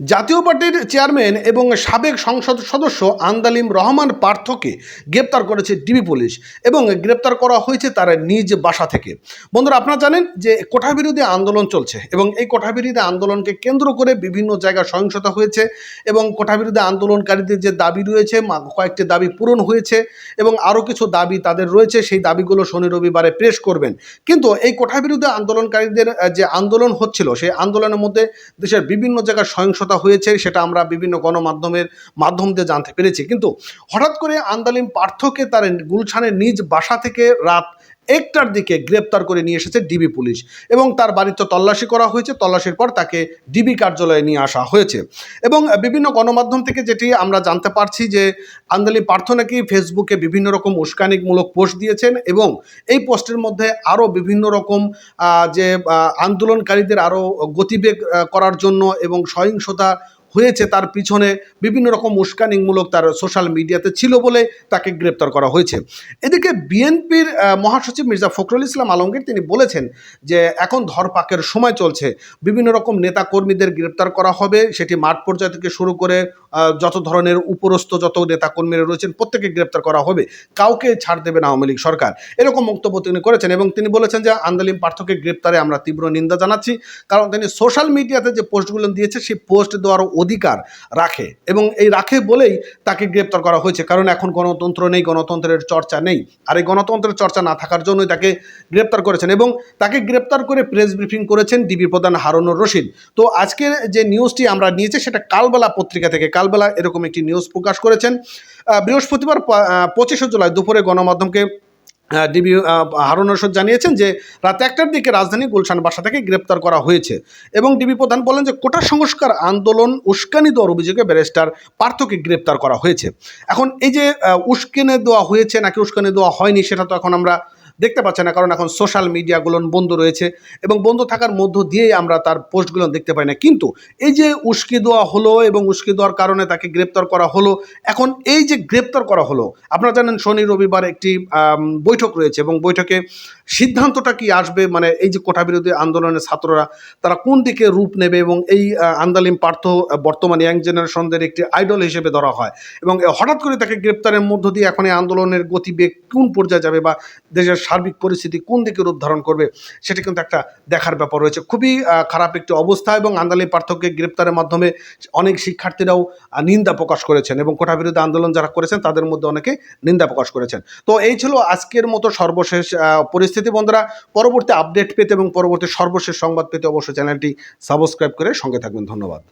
জাতীয় পার্টির চেয়ারম্যান এবং সাবেক সংসদ সদস্য আন্দালিম রহমান পার্থকে গ্রেপ্তার করেছে ডিবি পুলিশ এবং গ্রেপ্তার করা হয়েছে তার নিজ বাসা থেকে। বন্ধুরা, আপনারা জানেন যে কোঠা বিরোধী আন্দোলন চলছে এবং এই কোঠা বিরোধী আন্দোলনকে কেন্দ্র করে বিভিন্ন জায়গায় সহিংসতা হয়েছে এবং কোঠা বিরোধী আন্দোলনকারীদের যে দাবি রয়েছে কয়েকটি দাবি পূরণ হয়েছে এবং আরও কিছু দাবি তাদের রয়েছে, সেই দাবিগুলো শনি রবিবারে পেশ করবেন। কিন্তু এই কোঠা বিরোধী আন্দোলনকারীদের যে আন্দোলন হচ্ছিল, সেই আন্দোলনের মধ্যে দেশের বিভিন্ন জায়গায় সহিংসতা হয়েছে, সেটা আমরা বিভিন্ন গণমাধ্যমের মাধ্যম দিয়ে জানতে পেরেছি। কিন্তু হঠাৎ করে আন্দালিম পার্থকে তার গুলশানের নিজ বাসা থেকে রাত একটার দিকে গ্রেপ্তার করে নিয়ে এসেছে ডিবি পুলিশ এবং তার বাড়িতে তল্লাশি করা হয়েছে। তল্লাশির পর তাকে ডিবি কার্যালয়ে নিয়ে আসা হয়েছে। এবং বিভিন্ন গণমাধ্যম থেকে যেটি আমরা জানতে পারছি যে আন্দালিম পার্থ নাকি ফেসবুকে বিভিন্ন রকম উস্কানিকমূলক পোস্ট দিয়েছেন এবং এই পোস্টের মধ্যে আরও বিভিন্ন রকম যে আন্দোলনকারীদের আরও গতিবেগ করার জন্য এবং সহিংসতা হয়েছে, তার পিছনে বিভিন্ন রকম উস্কানিমূলক তার সোশ্যাল মিডিয়াতে ছিল বলে তাকে গ্রেপ্তার করা হয়েছে। এদিকে বিএনপির মহাসচিব মির্জা ফখরুল ইসলাম আলমগীর তিনি বলেছেন যে, এখন ধরপাকের সময় চলছে। বিভিন্ন রকম নেতা কর্মীদের গ্রেপ্তার করা হবে। সেটি মাঠ পর্যায় থেকে শুরু করে যত ধরনের উপরস্থ যত নেতা কর্মীরা রয়েছেন প্রত্যেকে গ্রেপ্তার করা হবে। কাউকে ছাড় দেবে না আওয়ামী লীগ সরকার। এরকম বক্তব্য তিনি করেছেন এবং তিনি বলেছেন যে, আন্দালিম পার্থকে গ্রেপ্তারে আমরা তীব্র নিন্দা জানাচ্ছি। কারণ তিনি সোশ্যাল মিডিয়াতে যে পোস্টগুলো দিয়েছে, সেই পোস্ট দেওয়ার অধিকার রাখে এবং এই রাখে বলেই তাকে গ্রেপ্তার করা হয়েছে। কারণ এখন গণতন্ত্র নেই, গণতন্ত্রের চর্চা নেই। আর এই গণতন্ত্রের চর্চা না থাকার জন্যই তাকে গ্রেপ্তার করেছেন এবং তাকে গ্রেপ্তার করে প্রেস ব্রিফিং করেছেন ডিবি প্রধান হারুনুর রশিদ। তো আজকের যে নিউজটি আমরা নিয়েছি সেটা কালবেলা পত্রিকা থেকে, কালবেলা এরকম একটি নিউজ প্রকাশ করেছেন। বৃহস্পতিবার পঁচিশে জুলাই দুপুরে গণমাধ্যমকে ডিবি হারুন রশদ জানিয়েছেন যে রাত একটার দিকে রাজধানী গুলশান বাসা থেকে গ্রেপ্তার করা হয়েছে এবং ডিবি প্রধান বলেন যে কোটা সংস্কার আন্দোলন উস্কানি দেওয়ার অভিযোগে ব্যারিস্টার পার্থকে গ্রেপ্তার করা হয়েছে। এখন এই যে উস্কানি দেওয়া হয়েছে নাকি উস্কানি দেওয়া হয়নি সেটা তো এখন আমরা দেখতে পাচ্ছে না, কারণ এখন সোশ্যাল মিডিয়াগুলো বন্ধ রয়েছে এবং বন্ধ থাকার মধ্য দিয়েই আমরা তার পোস্টগুলো দেখতে পাই না। কিন্তু এই যে উস্কি দেওয়া হলো এবং উস্কি দেওয়ার কারণে তাকে গ্রেপ্তার করা হলো, এখন এই যে গ্রেপ্তার করা হলো, আপনারা জানেন শনি রবিবার একটি বৈঠক রয়েছে এবং বৈঠকে সিদ্ধান্তটা কি আসবে? মানে এই যে কোটা বিরোধী আন্দোলনের ছাত্ররা, তারা কোন দিকে রূপ নেবে এবং এই আন্দালিম পার্থ বর্তমান ইয়াং জেনারেশনদের একটি আইডল হিসেবে ধরা হয় এবং হঠাৎ করে তাকে গ্রেপ্তারের মধ্য দিয়ে এখন এই আন্দোলনের গতিবেগ কোন পর্যায়ে যাবে বা দেশের সার্বিক পরিস্থিতি কোন দিকে রূপ ধারণ করবে, সেটা কিন্তু একটা দেখার ব্যাপার রয়েছে। খুবই খারাপ একটি অবস্থা এবং আন্দালিম পার্থকে গ্রেপ্তারের মাধ্যমে অনেক শিক্ষার্থীরাও নিন্দা প্রকাশ করেছেন এবং কোটা বিরোধী আন্দোলন যারা করেছেন তাদের মধ্যে অনেকে নিন্দা প্রকাশ করেছেন। তো এই ছিল আজকের মতো সর্বশেষ পরিস্থিতি। বন্ধুরা, পরবর্তী আপডেট পেতে এবং পরবর্তী সর্বশেষ সংবাদ পেতে অবশ্যই চ্যানেলটি সাবস্ক্রাইব করে সঙ্গে থাকবেন। ধন্যবাদ।